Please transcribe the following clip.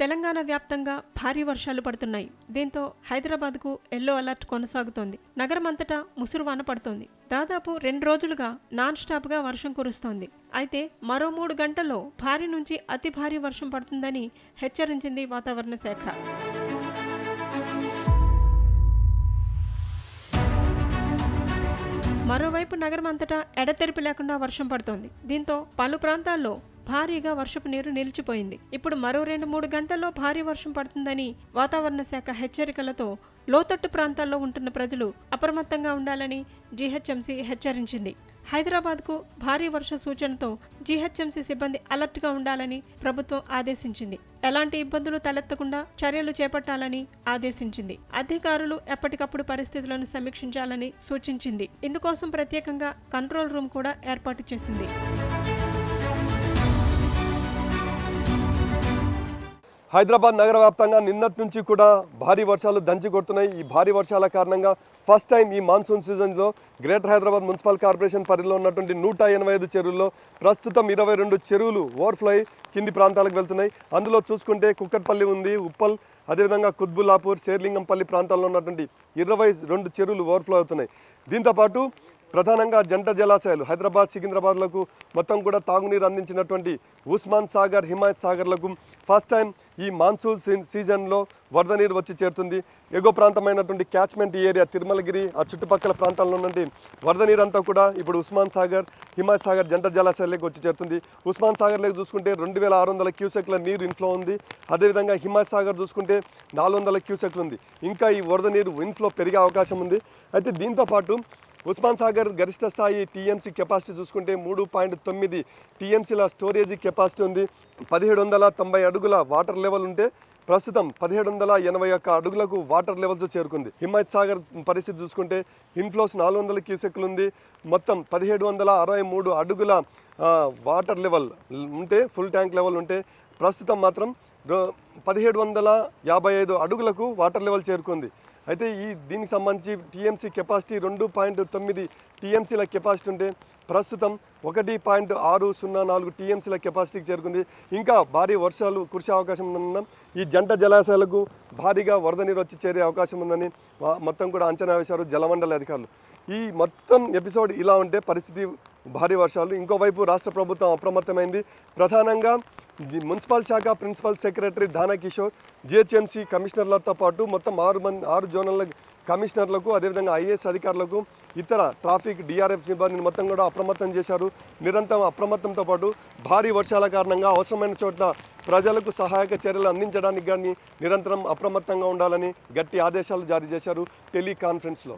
తెలంగాణ వ్యాప్తంగా భారీ వర్షాలు పడుతున్నాయి. దీంతో హైదరాబాద్కు ఎల్లో అలర్ట్ కొనసాగుతోంది. నగరం అంతటా ముసురువాన పడుతోంది. దాదాపు రెండు రోజులుగా నాన్ స్టాప్గా వర్షం కురుస్తోంది. అయితే మరో మూడు గంటల్లో భారీ నుంచి అతి భారీ వర్షం పడుతుందని హెచ్చరించింది వాతావరణ శాఖ. మరోవైపు నగరం అంతటా ఎడతెరిపి లేకుండా వర్షం పడుతోంది. దీంతో పలు ప్రాంతాల్లో భారీగా వర్షపు నీరు నిలిచిపోయింది. ఇప్పుడు మరో రెండు మూడు గంటల్లో భారీ వర్షం పడుతుందని వాతావరణ శాఖ హెచ్చరికలతో లోతట్టు ప్రాంతాల్లో ఉంటున్న ప్రజలు అప్రమత్తంగా ఉండాలని జీహెచ్ఎంసీ హెచ్చరించింది. హైదరాబాద్కు భారీ వర్ష సూచనతో జీహెచ్ఎంసీ సిబ్బంది అలర్ట్గా ఉండాలని ప్రభుత్వం ఆదేశించింది. ఎలాంటి ఇబ్బందులు తలెత్తకుండా చర్యలు చేపట్టాలని ఆదేశించింది. అధికారులు ఎప్పటికప్పుడు పరిస్థితులను సమీక్షించాలని సూచించింది. ఇందుకోసం ప్రత్యేకంగా కంట్రోల్ రూమ్ కూడా ఏర్పాటు చేసింది. హైదరాబాద్ నగర వ్యాప్తంగా నిన్నటి నుంచి కూడా భారీ వర్షాలు దంచి కొడుతున్నాయి. ఈ భారీ వర్షాల కారణంగా ఫస్ట్ టైం ఈ మాన్సూన్ సీజన్లో గ్రేటర్ హైదరాబాద్ మున్సిపల్ కార్పొరేషన్ పరిధిలో ఉన్నటువంటి నూట ఎనభై ఐదు చెరువుల్లో ప్రస్తుతం ఇరవై రెండు చెరువులు ఓవర్ఫ్లై కింది ప్రాంతాలకు వెళ్తున్నాయి. అందులో చూసుకుంటే కుక్కట్పల్లి ఉంది ఉప్పల్ అదేవిధంగా కుత్బుల్లాపూర్ శేర్లింగంపల్లి ప్రాంతాల్లో ఉన్నటువంటి ఇరవై రెండు చెరువులు ఓవర్ఫ్లో అవుతున్నాయి. దీంతోపాటు ప్రధానంగా జంట జలాశయాలు హైదరాబాద్ సికింద్రాబాద్లకు మొత్తం కూడా తాగునీరు అందించినటువంటి ఉస్మాన్ సాగర్ హిమాయత్ సాగర్లకు ఫస్ట్ టైం ఈ మాన్సూన్ సీ- సీజన్లో వరద నీరు వచ్చి చేరుతుంది. ఎగువ ప్రాంతమైనటువంటి క్యాచ్మెంట్ ఏరియా తిరుమలగిరి ఆ చుట్టుపక్కల ప్రాంతాల్లో ఉన్నటువంటి వరద నీరు అంతా కూడా ఇప్పుడు ఉస్మాన్ సాగర్ హిమాయత్ సాగర్ జంట జలాశయాలకు వచ్చి చేరుతుంది. ఉస్మాన్ సాగర్లోకి చూసుకుంటే రెండు వేల ఆరు వందల క్యూసెక్ల నీరు ఇన్ఫ్లో ఉంది. అదేవిధంగా హిమాయత్ సాగర్ చూసుకుంటే నాలుగు వందల క్యూసెక్లు ఉంది. ఇంకా ఈ వరద నీరు ఇన్ఫ్లో పెరిగే అవకాశం ఉంది. అయితే దీంతో పాటు ఉస్మాన్ సాగర్ గరిష్ట స్థాయి టీఎంసీ కెపాసిటీ చూసుకుంటే మూడు పాయింట్ తొమ్మిది టీఎంసీల స్టోరేజ్ కెపాసిటీ ఉంది. పదిహేడు వందల తొంభై అడుగుల వాటర్ లెవెల్ ఉంటే ప్రస్తుతం పదిహేడు వందల ఎనభై ఒక్క అడుగులకు వాటర్ లెవెల్స్ చేరుకుంది. హిమాయత్ సాగర్ పరిస్థితి చూసుకుంటే ఇన్ఫ్లోస్ నాలుగు వందల క్యూసెక్లు ఉంది. మొత్తం పదిహేడు వందల అరవై మూడు అడుగుల వాటర్ లెవెల్ ఉంటే ఫుల్ ట్యాంక్ లెవెల్ ఉంటే ప్రస్తుతం మాత్రం రో- పదిహేడు వందల యాభై ఐదు అడుగులకు వాటర్ లెవెల్ చేరుకుంది. అయితే ఈ దీనికి సంబంధించి టీఎంసీ కెపాసిటీ రెండు పాయింట్ తొమ్మిది టీఎంసీల కెపాసిటీ ఉంటే ప్రస్తుతం ఒకటి పాయింట్ ఆరు సున్నా నాలుగు టీఎంసీల కెపాసిటీకి చేరుకుంది. ఇంకా భారీ వర్షాలు కురిసే అవకాశం ఉందన్న ఈ జంట జలాశయాలకు భారీగా వరద నీరు వచ్చి చేరే అవకాశం ఉందని మొత్తం కూడా అంచనా వేశారు జలమండలి అధికారులు. ఈ మొత్తం ఎపిసోడ్ ఇలా ఉంటే పరిస్థితి భారీ వర్షాలు. ఇంకోవైపు రాష్ట్ర ప్రభుత్వం అప్రమత్తమైంది. ప్రధానంగా మున్సిపల్ శాఖ ప్రిన్సిపల్ సెక్రటరీ దానా కిషోర్ జిహెచ్ఎంసీ కమిషనర్లతో పాటు మొత్తం ఆరు మంది ఆరు జోనల్ కమిషనర్లకు అదేవిధంగా ఐఏఎస్ అధికారులకు ఇతర ట్రాఫిక్ డిఆర్ఎఫ్ సిబ్బందిని మొత్తం కూడా అప్రమత్తం చేశారు. నిరంతరం అప్రమత్తంతో పాటు భారీ వర్షాల కారణంగా అవసరమైన చోట్ల ప్రజలకు సహాయక చర్యలు అందించడానికి కానీ నిరంతరం అప్రమత్తంగా ఉండాలని గట్టి ఆదేశాలు జారీ చేశారు టెలికాన్ఫరెన్స్లో.